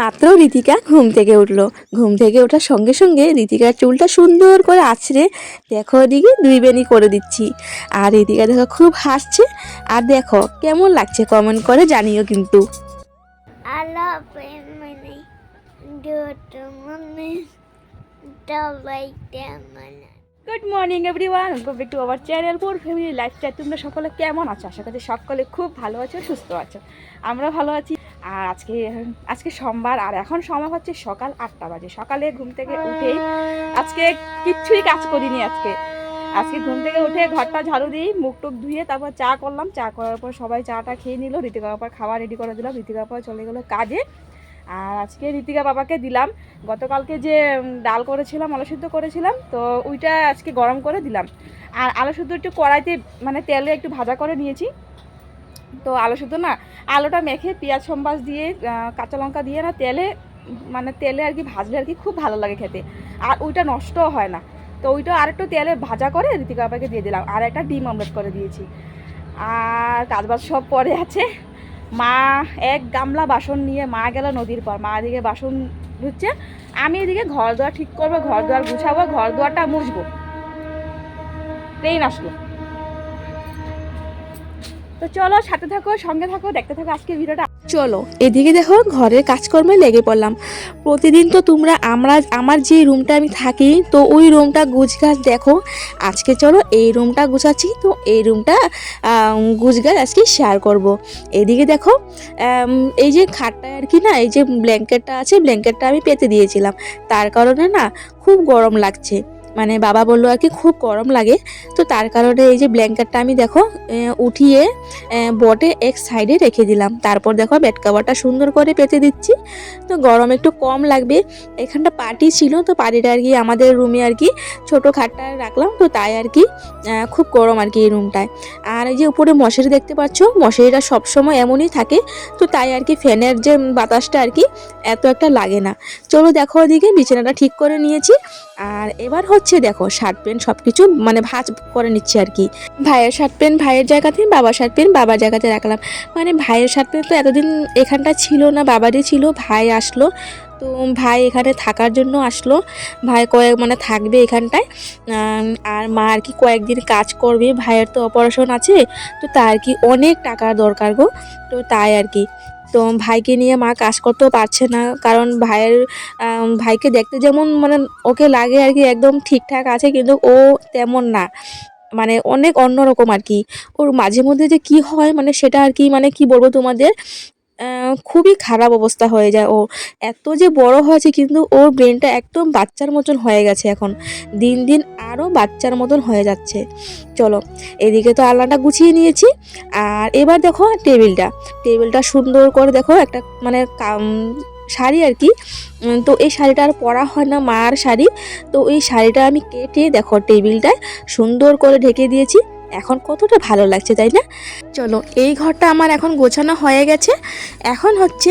মাত্র রীতিকা ঘুম থেকে উঠল। ঘুম থেকে ওঠার সঙ্গে সঙ্গে রীতিকার চুলটা সুন্দর করে আছড়ে দেখো ওদিকে দুই বেনি করে দিচ্ছি। আর রীতিকা দেখো খুব হাসছে। আর দেখো কেমন লাগছে কমেন্ট করে জানিও কিন্তু। মানে মানে মানে good morning everyone welcome back to our channel for family lifestyle তোমরা সকলে কেমন আছো? আশা করছি সকলে খুব ভালো আছো সুস্থ আছো। আমরা ভালো আছি। আর আজকে আজকে সোমবার, আর এখন সময় হচ্ছে সকাল আটটা বাজে। সকালে ঘুম থেকে উঠে আজকে কিচ্ছুই কাজ করিনি আজকে। আজকে ঘুম থেকে উঠে ঘরটা ঝাড়ু দিই মুখ টুক ধুয়ে তারপর চা করলাম। চা করার পর সবাই চাটা খেয়ে নিল ঋতিকা বাবার খাবার রেডি করে দিলাম ঋতিকা বাবা চলে গেলো কাজে। আর আজকে ঋতিকা বাবাকে দিলাম। গতকালকে যে ডাল করেছিলাম, আলু সিদ্ধ করেছিলাম, তো ওইটা আজকে গরম করে দিলাম। আর আলু সিদ্ধ একটু কড়াইতে মানে তেলে একটু ভাজা করে নিয়েছি। তো আলু সিদ্ধ না, আলুটা মেখে পেঁয়াজ সম্বাস দিয়ে কাঁচা লঙ্কা দিয়ে না তেলে মানে তেলে আর কি ভাজলে আর কি খুব ভালো লাগে খেতে। আর ওইটা নষ্টও হয় না। তো ওইটা আরেকটু তেলে ভাজা করে ঋতিকা বাবাকে দিয়ে দিলাম। আর একটা ডিম অমলেট করে দিয়েছি। আর কাজবাজ সব পরে আছে। মা এক গামলা বাসন নিয়ে মা গেল নদীর পর মা এদিকে বাসন ধুচ্ছে। আমি এদিকে ঘর দুয়ার ঠিক করব, ঘর দুয়ার গুছাবো, ঘর দুয়ারটা মুছবো। ট্রেন আসলো। তো চলো, সাথে থাকো, সঙ্গে থাকো, দেখতে থাকো আজকে ভিডিওটা। চলো, এদিকে দেখো, ঘরের কাজকর্মে লেগে পড়লাম। প্রতিদিন তো তোমরা, আমরা, আমার যে রুমটা আমি থাকি, তো ওই রুমটা গুছগাছ দেখো। আজকে চলো, এই রুমটা গুছাচ্ছি, তো এই রুমটা গুছগাছ আজকে শেয়ার করব। এদিকে দেখো এই যে খাটটা আর কি না, এই যে ব্ল্যাঙ্কেটটা আছে ব্ল্যাঙ্কেটটা আমি পেতে দিয়েছিলাম। তার কারণে না, খুব গরম লাগছে। মানে বাবা বলল আর কি, খুব গরম লাগে। তো তার কারণে এই যে ব্ল্যাঙ্কেটটা আমি দেখো উঠিয়ে বটে এক সাইডে রেখে দিলাম। তারপর দেখো বেড কাভারটা সুন্দর করে পেতে দিচ্ছি। তো গরম একটু কম লাগবে। এখানটা পার্টি ছিল, তো পার্টিটা আর কি আমাদের রুমে আর কি ছোটো খাটটা রাখলাম। তো তাই আর কি খুব গরম আর কি এই রুমটায় আর এই যে উপরে মশারি দেখতে পাচ্ছ, মশারিটা সবসময় এমনই থাকে। তো তাই আর কি ফ্যানের যে বাতাসটা আর কি, এত একটা লাগে না। চলো দেখো ওদিকে, বিছানাটা ঠিক করে নিয়েছি। আর এবার হচ্ছে দেখো শার্ট প্যান্ট সব কিছু মানে ভাজ করে নিচ্ছি আর কি। ভাইয়ের শার্ট প্যান্ট ভাইয়ের জায়গাতে, বাবার শার্ট প্যান্ট বাবার জায়গাতে রাখলাম। মানে ভাইয়ের শার্ট প্যান্ট তো এতদিন এখানটা ছিল না, বাবারই ছিল, ভাই আসলো। তো ভাই এখানে থাকার জন্য আসলো। ভাই কয়েক মানে থাকবে এখানটায়। আর মা আর কি কয়েকদিন কাজ করবে। ভাইয়ের তো অপারেশন আছে, তো তার কি অনেক টাকার দরকার গো। তো তাই আর কি। তো ভাইকে নিয়ে মা কাজ করতেও পারছে না। কারণ ভাইয়ের ভাইকে দেখতে যেমন মানে ওকে লাগে আর কি, একদম ঠিকঠাক আছে, কিন্তু ও তেমন না। মানে অনেক অন্যরকম আর কি। ওর মাঝে মধ্যে যে কি হয় মানে সেটা আর কি মানে কি বলব তোমাদের? খুবই খারাপ অবস্থা হয়ে যায়। ও এত যে বড় হয়েছে কিন্তু ওর ব্রেনটা একদম বাচ্চার মতন হয়ে গেছে এখন। দিন দিন আরও বাচ্চার মতন হয়ে যাচ্ছে। চলো, এদিকে তো আলনাটা গুছিয়ে নিয়েছি। আর এবার দেখো টেবিলটা। টেবিলটা সুন্দর করে দেখো একটা মানে শাড়ি আর কি। তো এই শাড়িটা আর পরা হয় না মার শাড়ি। তো এই শাড়িটা আমি কেটে দেখো টেবিলটায় সুন্দর করে ঢেকে দিয়েছি। এখন কতটা ভালো লাগছে, তাই না? চলো, এই ঘরটা আমার এখন গোছানো হয়ে গেছে। এখন হচ্ছে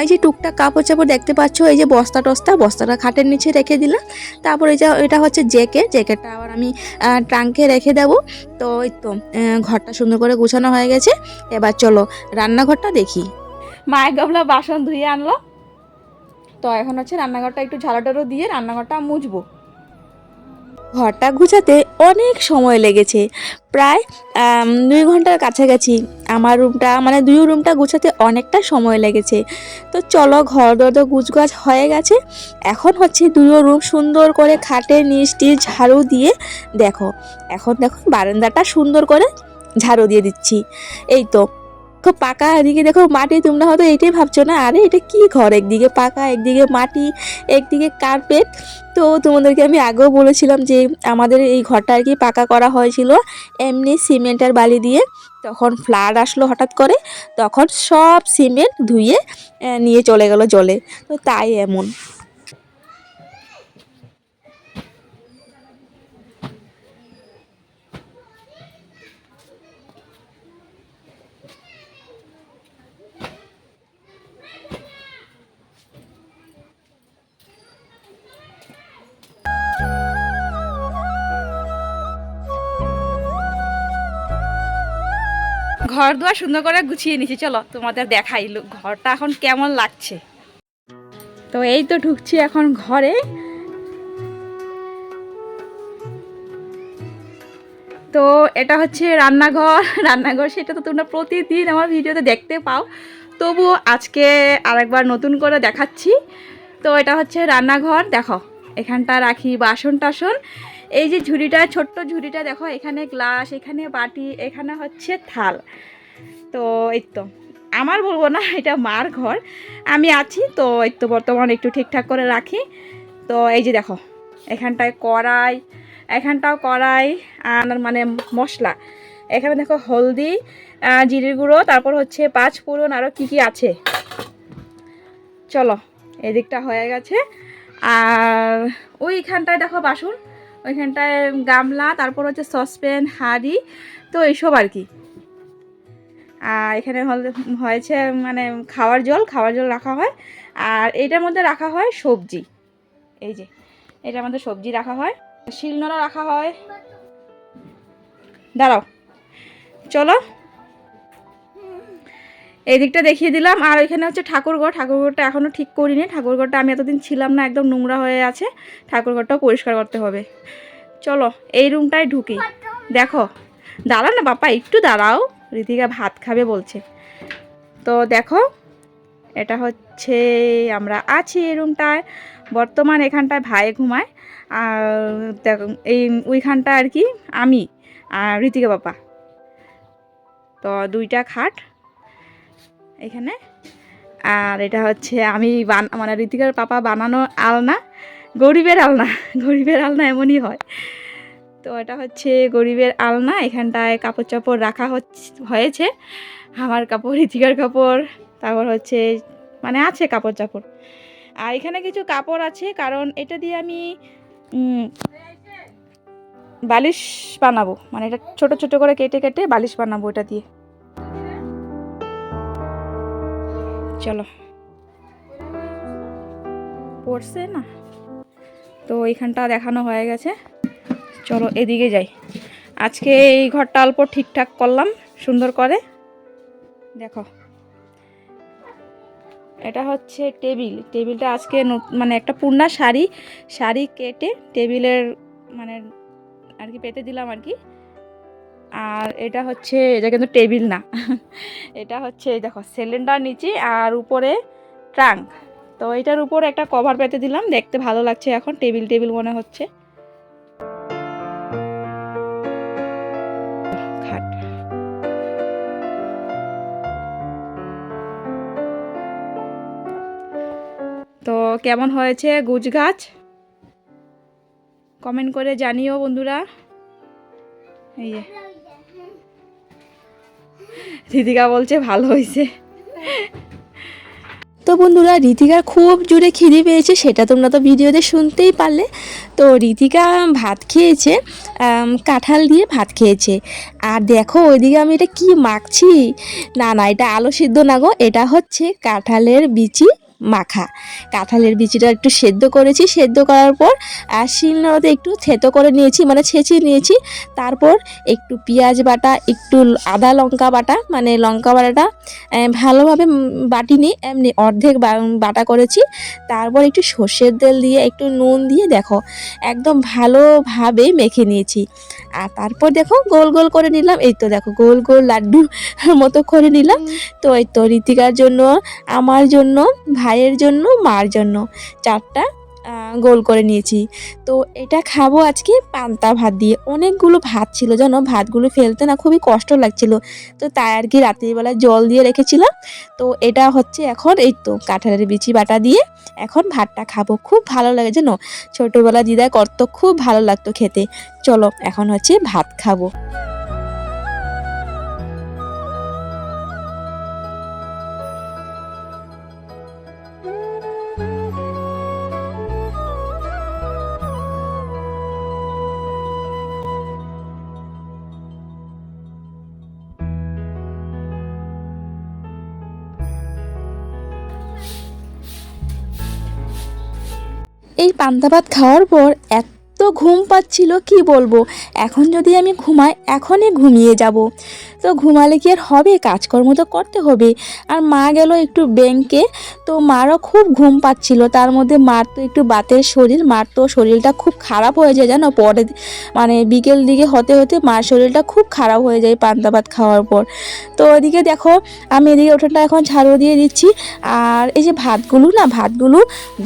এই যে টুকটাক কাপড় চাপড় দেখতে পাচ্ছ, এই যে বস্তা টস্তা, বস্তাটা খাটের নিচে রেখে দিলাম। তারপর এই যে, এটা হচ্ছে জ্যাকেট, জ্যাকেটটা আবার আমি ট্রাঙ্কে রেখে দেবো। তো এই তো ঘরটা সুন্দর করে গোছানো হয়ে গেছে। এবার চলো, রান্নাঘরটা দেখি। মায়ের গামলা বাসন ধুয়ে আনলো। তো এখন হচ্ছে রান্নাঘরটা একটু ঝাড়াটারও দিয়ে রান্নাঘরটা মুছবো। ঘরটা গুছাতে অনেক সময় লেগেছে। প্রায় দুই ঘণ্টার কাছাকাছি। আমার রুমটা মানে দুই রুমটা গুছাতে অনেকটা সময় লেগেছে। তো চলো ঘর দর তো গুছগাছ হয়ে গেছে। এখন হচ্ছে দুটো রুম সুন্দর করে খাটে, নিচটি ঝাড়ু দিয়ে দেখো। এখন দেখো বারান্দাটা সুন্দর করে ঝাড়ু দিয়ে দিচ্ছি। এই তো খুব পাকা, এদিকে দেখো মাটি, তোমরা হয়তো এইটাই ভাবছ না, আরে এটা কি ঘর? একদিকে পাকা, একদিকে মাটি, একদিকে কার্পেট তো তোমাদেরকে আমি আগেও বলেছিলাম যে আমাদের এই ঘরটা আর কি পাকা করা হয়েছিল এমনি সিমেন্টের বালি দিয়ে। তখন ফ্লাড আসলো হঠাৎ করে, তখন সব সিমেন্ট ধুয়ে নিয়ে চলে গেল জলে। তো তাই এমন। ঘর দুয়ার সুন্দর করে গুছিয়ে নিছি, চলো তোমাদের দেখাই ঘরটা এখন কেমন লাগছে। তো এই তো ঢুকছি এখন ঘরে। তো এটা হচ্ছে রান্নাঘর রান্নাঘর সেটা তো তোমরা প্রতিদিন আমার ভিডিওতে দেখতে পাও। তবু আজকে আরেকবার নতুন করে দেখাচ্ছি। তো এটা হচ্ছে রান্নাঘর, দেখো, এখানটা রাখি বাসন টাসন এই যে ঝুড়িটা, ছোট্ট ঝুড়িটা দেখো, এখানে গ্লাস, এখানে বাটি, এখানে হচ্ছে থাল। তো এই তো, আমার বলব না, এটা মার ঘর। আমি আছি, তো এই তো বর্তমান একটু ঠিকঠাক করে রাখি। তো এই যে দেখো, এখানটায় কড়াই, এখানটাও কড়াই আর মানে মশলা। এখানে দেখো হলদি জিরের গুঁড়ো, তারপর হচ্ছে পাঁচ ফোড়ন আরও কী কী আছে? চলো, এদিকটা হয়ে গেছে। আর ওইখানটায় দেখো বাসন। ওইখানটায় গামলা, তারপর হচ্ছে সসপ্যান, হাঁড়ি, তো এইসব আর কি। আর এখানে হয়েছে মানে খাওয়ার জল খাওয়ার জল রাখা হয়। আর এটার মধ্যে রাখা হয় সবজি। এই যে, এটার মধ্যে সবজি রাখা হয়। শিলনোড়া রাখা হয়। দাঁড়াও, চলো। এই দিকটা দেখিয়ে দিলাম। আর ওইখানে হচ্ছে ঠাকুরঘর ঠাকুরঘরটা এখনও ঠিক করিনি। ঠাকুরঘরটা আমি এতদিন ছিলাম না, একদম নোংরা হয়ে আছে। ঠাকুরঘরটাও পরিষ্কার করতে হবে। চলো, এই রুমটায় ঢুকি। দেখো দাঁড়া না বাপা একটু দাঁড়াও। ঋতিকা ভাত খাবে বলছে। তো দেখো, এটা হচ্ছে, আমরা আছি এই রুমটায়। বর্তমান এখানটায় ভাই ঘুমায়। আর দেখো, এই ওইখানটা আর কি, আমি আর ঋতিকা বাপা তো দুইটা খাট। এখানে। আর এটা হচ্ছে আমি মানে ঋতিকার পাপা বানানো আলনা, গরিবের আলনা গরিবের আলনা এমনই হয়। তো এটা হচ্ছে গরিবের আলনা, এখানটায় কাপড় চাপড় রাখা হয়েছে। আমার কাপড়, ঋতিকার কাপড়, তারপর হচ্ছে মানে আছে কাপড় চাপড়। আর এখানে কিছু কাপড় আছে, কারণ এটা দিয়ে আমি বালিশ বানাবো। মানে এটা ছোট ছোট করে কেটে কেটে বালিশ বানাবো এটা দিয়ে। চলো। পড়ছে না? তো এইখানটা দেখানো হয়ে গেছে। চলো এদিকে যাই। আজকে এই ঘরটা অল্প ঠিকঠাক করলাম, সুন্দর করে। দেখো। এটা হচ্ছে টেবিল। টেবিলটা আজকে মানে একটা পূর্ণা শাড়ি। শাড়ি কেটে টেবিলের মানে আর কি পেতে দিলাম আর কি। আর এটা হচ্ছে, এটা কিন্তু টেবিল না। এটা হচ্ছে দেখো সিলিন্ডার নিচে আর উপরে ট্রাঙ্ক তো এটার উপর একটা কভার পেতে দিলাম, দেখতে ভালো লাগছে এখন, টেবিল টেবিল মনে হচ্ছে। তো কেমন হয়েছে গুজ গাছ? কমেন্ট করে জানিও বন্ধুরা। এই যে। দিদিকা বলছে, ভালো হয়েছে তো বন্ধুরা রীতিকা খুব জোরে খিদে পেয়েছে, সেটা তোমরা তো ভিডিওতে শুনতেই পারলে। তো রিতিকা ভাত খেয়েছে কাঁঠাল দিয়ে ভাত খেয়েছে। আর দেখো, ওইদিকে আমি এটা কি মাখছি? না না, এটা আলো সিদ্ধ না গো, এটা হচ্ছে কাঁঠালের বিচি। মাখা। কাঁঠালের বিচিটা একটু সেদ্ধ করেছি সেদ্ধ করার পর আর শিলনোড়াতে একটু থেতো করে নিয়েছি মানে ছেঁচিয়ে নিয়েছি। তারপর একটু পেঁয়াজ বাটা একটু আদা লঙ্কা বাটা মানে লঙ্কা বাটাটা ভালোভাবে বাটিনি এমনি অর্ধেক বাটা করেছি। তারপর একটু সর্ষের তেল দিয়ে একটু নুন দিয়ে দেখো একদম ভালোভাবে মেখে নিয়েছি। আর তারপর দেখো গোল গোল করে নিলাম এই তো দেখো গোল গোল লাড্ডুর মতো করে নিলাম। তো এই তো ঋতিকার জন্য আমার জন্য ভাইয়ের জন্য, মার জন্য চারটা গোল করে নিয়েছি। তো এটা খাব আজকে পান্তা ভাত দিয়ে। অনেকগুলো ভাত ছিল, জানো? ভাতগুলো ফেলতে না খুবই কষ্ট লাগছিল। তো তাই আর কি রাত্রিবেলা জল দিয়ে রেখেছিলাম। তো এটা হচ্ছে এখন, এই তো কাঁঠালের বিচি বাটা দিয়ে এখন ভাতটা খাব। খুব ভালো লাগে, জানো? ছোটোবেলা দিদা করতো, খুব ভালো লাগতো খেতে। চলো, এখন হচ্ছে ভাত খাব। এই পান্তা ভাত খাওয়ার পর এত ঘুম পাচ্ছিল, কি বলব? এখন যদি আমি ঘুমাই, এখনই ঘুমিয়ে যাব। তো ঘুমালে কি আর হবে? কাজকর্ম তো করতে হবে। আর মা গেল একটু ব্যাংকে তো মারও খুব ঘুম পাচ্ছিল। তার মধ্যে মার তো একটু বাতের শরীর মার তো শরীরটা খুব খারাপ হয়ে যায় জানো? পরে মানে বিকেল দিকে হতে হতে মার শরীরটা খুব খারাপ হয়ে যায় পান্তা ভাত খাওয়ার পর। তো ওইদিকে দেখো আমি এদিকে উঠোনটা এখন ঝাড়ু দিয়ে দিচ্ছি। আর এই যে ভাতগুলো না ভাতগুলো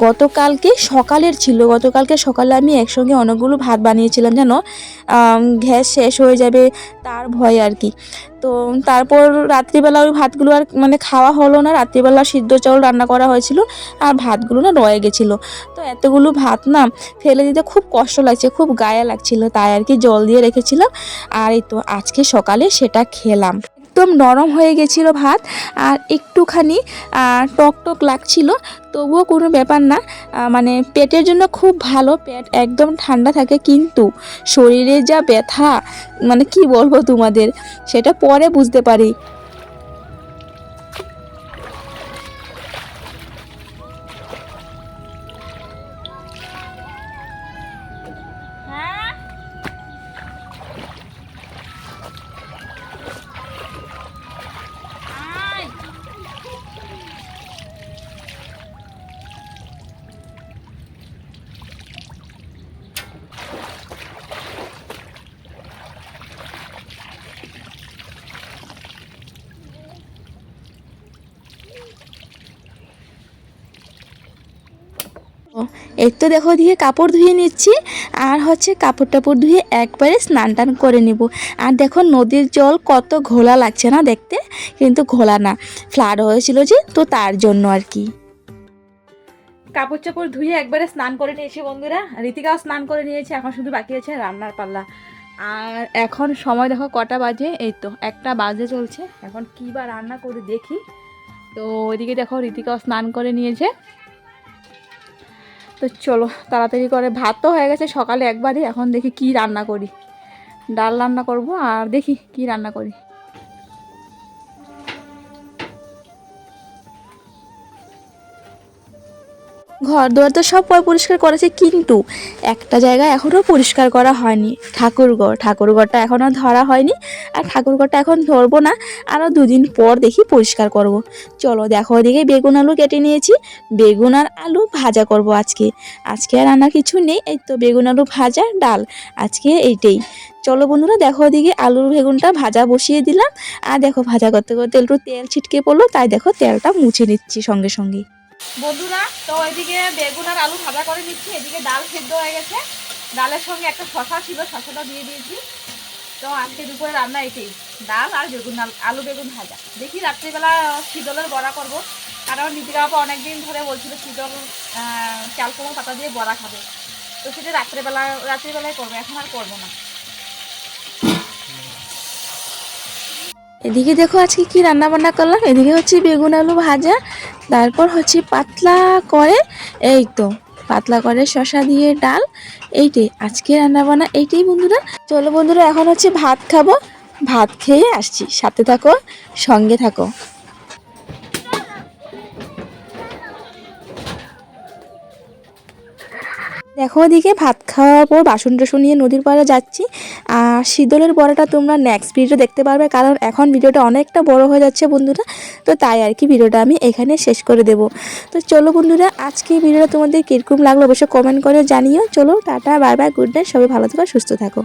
গতকালকে সকালের ছিল। গতকালকে সকালে আমি একসঙ্গে অনেকগুলো ভাত বানিয়েছিলাম আম, গ্যাস শেষ হয়ে যাবে তার ভয় আর কি। তো তারপর রাত্রিবেলা ওই ভাতগুলো আর মানে খাওয়া হলো না, রাত্রিবেলা সিদ্ধ চাউল রান্না করা হয়েছিল আর ভাতগুলো না রয়ে গেছিল। তো এতগুলো ভাত না ফেলে দিতে খুব কষ্ট লাগছে, খুব গায়ে লাগছিল, তাই আর কি জল দিয়ে রেখেছিলাম। আর এই তো আজকে সকালে সেটা খেলাম। একদম নরম হয়ে গেছিল ভাত আর একটুখানি টক টক লাগছিল। তবুও কোনো ব্যাপার না মানে পেটের জন্য খুব ভালো পেট, একদম ঠান্ডা থাকে কিন্তু শরীরে যা ব্যথা মানে কি বলব তোমাদের, সেটা পরে বুঝতে পারি। এই তো দেখো দিয়ে কাপড় ধুয়ে নিচ্ছি, আর হচ্ছে কাপড় টাপড় ধুয়ে একবারে স্নান টান করে নিব। আর দেখো নদীর জল কত ঘোলা লাগছে না দেখতে? কিন্তু ঘোলা না ফ্লাড হয়েছিল যে, তো তার জন্য আর কি। কাপড় চাপড় ধুয়ে একবারে স্নান করে নিয়েছি বন্ধুরা। রীতিকাও স্নান করে নিয়েছে, এখন শুধু বাকি আছে রান্নার পাল্লা। আর এখন সময় দেখো কটা বাজে? এই তো, একটা বাজে চলছে। এখন কী বা রান্না করে দেখি। তো ওইদিকে দেখো রীতিকাও স্নান করে নিয়েছে। তো চলো, তাড়াতাড়ি করে ভাত তো হয়ে গেছে, সকালে একবারই, এখন দেখি কি রান্না করি। ডাল রান্না করব আর দেখি কি রান্না করি। ঘর দোয়ার তো সব পরিষ্কার করেছে, কিন্তু একটা জায়গা এখনও পরিষ্কার করা হয়নি। ঠাকুরঘর, ঠাকুরঘরটা এখনও ধরা হয়নি, আর ঠাকুরঘরটা এখন ধরবো না আরও দুদিন পর দেখি পরিষ্কার করব। চলো দেখো ওদিকে বেগুন আলু কেটে নিয়েছি, বেগুন আর আলু ভাজা করব আজকে। আজকে আর রান্নার কিছু নেই, এই তো বেগুন আলু ভাজা, ডাল আজকে এইটাই। চলো বন্ধুরা দেখো ওদিকে আলুর বেগুনটা ভাজা বসিয়ে দিলাম, আর দেখো ভাজা করতে করতে একটু তেল ছিটকে পড়ল, তাই দেখো তেলটা মুছে নিচ্ছি সঙ্গে সঙ্গে বন্ধুরা, তো এদিকে বেগুন আর আলু ভাজা করে নিচ্ছি। এদিকে ডাল সেদ্ধ হয়ে গেছে। ডালের সঙ্গে একটা শশা ছিল শশাটা দিয়ে দিয়েছি। তো আজকে দুপুরে রান্না এটাই, ডাল আর বেগুন আল- বেগুন ভাজা। দেখি রাত্রিবেলা শীতলের বড়া করব। কারণ নীতিকা বাবা অনেকদিন ধরে বলছিল শীতল চাল কোমল পাতা দিয়ে বড়া খাবে। তো সেটা রাত্রেবেলা, রাত্রিবেলায় করব, এখন আর করব না। এদিকে দেখো আজকে কি রান্না বান্না করলাম। এদিকে হচ্ছে বেগুন আলু ভাজা তারপর হচ্ছে পাতলা করে, এই তো, পাতলা করে শশা দিয়ে ডাল, এইটাই আজকে রান্না বান্না এইটাই বন্ধুরা। চলো বন্ধুরা, এখন হচ্ছে ভাত খাব। ভাত খেয়ে আসছি, সাথে থাকো, সঙ্গে থাকো। দেখো ওদিকে ভাত খাওয়ার পর বাসন টাসন নিয়ে নদীর পাড়ে যাচ্ছি। আর শীতলের বড়াটা তোমরা নেক্সট ভিডিও দেখতে পারবে, কারণ এখন ভিডিওটা অনেকটা বড় হয়ে যাচ্ছে বন্ধুরা। তো তাই আর কি ভিডিওটা আমি এখানে শেষ করে দেব। তো চলো বন্ধুরা, আজকে ভিডিওটা তোমাদের কীরকম লাগল অবশ্যই কমেন্ট করে জানিও। চলো, tata bye bye good night সবাই ভালো থাকো, সুস্থ থাকো।